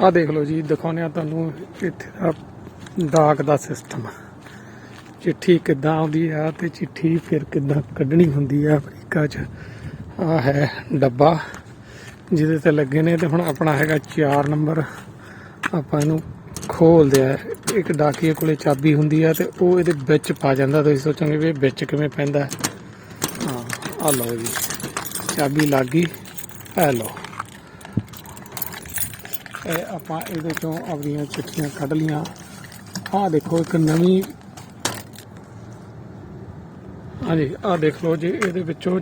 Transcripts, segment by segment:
ਆ ਦੇਖ ਲਓ ਜੀ, ਦਿਖਾਉਂਦੇ ਆ ਤੁਹਾਨੂੰ ਇੱਥੇ ਦਾ ਡਾਕ ਦਾ ਸਿਸਟਮ ਚਿੱਠੀ ਕਿੱਦਾਂ ਆਉਂਦੀ ਆ ਤੇ ਚਿੱਠੀ ਫਿਰ ਕਿੱਦਾਂ ਕੱਢਣੀ ਹੁੰਦੀ ਆ ਅਫਰੀਕਾ 'ਚ। ਆ ਹੈ ਡੱਬਾ, ਜਿਹਦੇ ਤੇ ਲੱਗੇ ਨੇ ਤੇ ਹੁਣ ਆਪਣਾ ਹੈਗਾ 4 ਨੰਬਰ। ਆਪਾਂ ਇਹਨੂੰ ਖੋਲਦੇ ਆ, ਇੱਕ ਡਾਕੀਏ ਕੋਲੇ ਚਾਬੀ ਹੁੰਦੀ ਆ ਤੇ ਉਹ ਇਹਦੇ ਵਿੱਚ ਪਾ ਜਾਂਦਾ, ਤੁਸੀਂ ਸੋਚੋਗੇ ਵੀ ਵਿੱਚ ਕਿਵੇਂ ਪੈਂਦਾ। ਹਾਂ, ਆ ਲਓ ਜੀ, ਚਾਬੀ ਲੱਗ ਗਈ ਇਹ ਲਓ। ਇਹ ਆਪਾਂ ਇਹਦੇ ਚੋਂ ਆਪਣੀਆਂ ਚਿੱਠੀਆਂ ਕੱਢ ਲੀਆਂ। ਆਹ ਦੇਖੋ ਇੱਕ ਨਵੀਂ ਹਾਂਜੀ, ਆਹ ਦੇਖ ਲਓ ਜੀ, ਇਹਦੇ ਵਿੱਚੋਂ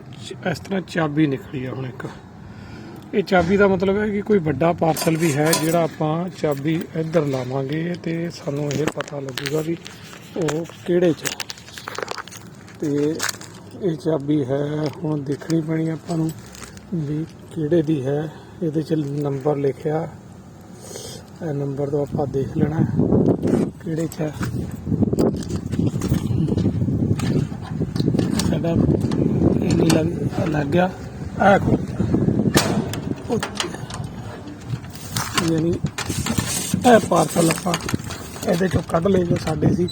ਇਸ ਤਰ੍ਹਾਂ ਚਾਬੀ ਨਿਕਲੀ ਆ ਹੁਣ ਇੱਕ। ਇਹ ਚਾਬੀ ਦਾ ਮਤਲਬ ਹੈ ਕਿ ਕੋਈ ਵੱਡਾ ਪਾਰਸਲ ਵੀ ਹੈ ਜਿਹੜਾ ਆਪਾਂ ਚਾਬੀ ਇੱਧਰ ਲਾਵਾਂਗੇ ਤੇ ਸਾਨੂੰ ਇਹ ਪਤਾ ਲੱਗੂਗਾ ਵੀ ਉਹ ਕਿਹੜੇ ਚ ਤੇ ਇਹ ਚਾਬੀ ਹੈ, ਹੁਣ ਦੇਖਣੀ ਪੈਣੀ ਆਪਾਂ ਨੂੰ ਵੀ ਕਿਹੜੇ ਦੀ ਹੈ। ਇਹਦੇ ਚ ਨੰਬਰ ਲਿਖਿਆ। ਇਹ ਨੰਬਰ ਤੋਂ ਆਪਾਂ ਦੇਖ ਲੈਣਾ ਕਿਹੜੇ ਚ ਹੈ। ਸਾਡਾ ਇਹ ਨਹੀਂ ਲੱਗ ਲੱਗ ਗਿਆ। ਆ ਖੋਲ ਯਾਨੀ ਇਹ ਪਾਰਸਲ ਆਪਾਂ ਇਹਦੇ ਚੋਂ ਕੱਢ ਲਏ ਜੋ ਸਾਡੇ ਸੀ।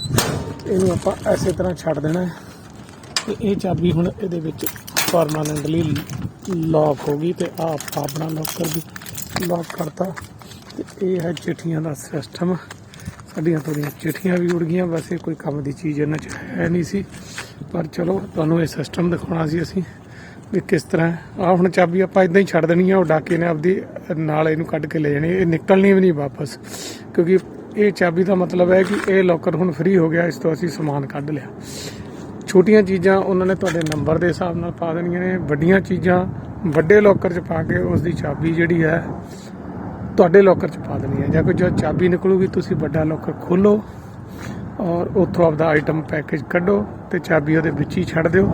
ਇਹਨੂੰ ਆਪਾਂ ਐਸੇ ਤਰ੍ਹਾਂ ਛੱਡ ਦੇਣਾ ਹੈ। ਤੇ ਇਹ ਚਾਬੀ ਹੁਣ ਇਹਦੇ ਵਿੱਚ ਪਰਮਾਨੈਂਟਲੀ ਲੌਕ ਹੋ ਗਈ ਤੇ ਆ ਆਪਣਾ ਲੋਕਰ ਵੀ ਲੌਕ ਕਰਤਾ। ਤੇ ਇਹ ਹੈ ਚਿੱਠੀਆਂ ਦਾ ਸਿਸਟਮ ਸਾਡੀਆਂ ਥੋੜੀਆਂ ਚਿੱਠੀਆਂ ਵੀ ਉੜ ਗਈਆਂ ਵੈਸੇ ਕੋਈ ਕੰਮ ਦੀ ਚੀਜ਼ ਇਹਨਾਂ 'ਚ ਹੈ ਨਹੀਂ ਸੀ। ਪਰ ਚਲੋ, ਤੁਹਾਨੂੰ ਇਹ ਸਿਸਟਮ ਦਿਖਾਉਣਾ ਸੀ ਅਸੀਂ ਵੀ ਕਿਸ ਤਰ੍ਹਾਂ ਆ ਹੁਣ ਚਾਬੀ ਆਪਾਂ ਇਦਾਂ ਹੀ ਛੱਡ ਦੇਣੀ ਆ, ਉਹ ਡਾਕੇ ਨੇ ਆਪਦੀ ਨਾਲ ਇਹਨੂੰ ਕੱਢ ਕੇ ਲੈ ਜਾਣੀ। ਇਹ ਨਿਕਲਣੀ ਵੀ ਨਹੀਂ ਵਾਪਸ। ਕਿਉਂਕਿ ਇਹ ਚਾਬੀ ਦਾ ਮਤਲਬ ਹੈ ਕਿ ਇਹ ਲੋਕਰ ਹੁਣ ਫ੍ਰੀ ਹੋ ਗਿਆ, ਇਸ ਤੋਂ ਅਸੀਂ ਸਮਾਨ ਕੱਢ ਲਿਆ। ਛੋਟੀਆਂ ਚੀਜ਼ਾਂ ਉਹਨਾਂ ਨੇ ਤੁਹਾਡੇ ਨੰਬਰ ਦੇ ਹਿਸਾਬ ਨਾਲ ਪਾ ਦੇਣੀਆਂ ਨੇ। ਵੱਡੀਆਂ ਚੀਜ਼ਾਂ ਵੱਡੇ ਲੋਕਰ 'ਚ ਪਾ ਕੇ ਉਸ ਦੀ ਚਾਬੀ ਜਿਹੜੀ ਹੈ ਤੁਹਾਡੇ ਲੋਕਰ 'ਚ ਪਾ ਦੇਣੀ ਹੈ। ਜਾਂ ਕੋਈ ਜਦ ਚਾਬੀ ਨਿਕਲੂਗੀ, ਤੁਸੀਂ ਵੱਡਾ ਲੋਕਰ ਖੋਲੋ ਔਰ ਉੱਥੋਂ ਆਪਦਾ ਆਈਟਮ ਪੈਕੇਜ ਕੱਢੋ ਤੇ ਚਾਬੀ ਉਹਦੇ ਵਿੱਚ ਹੀ ਛੱਡ ਦਿਓ।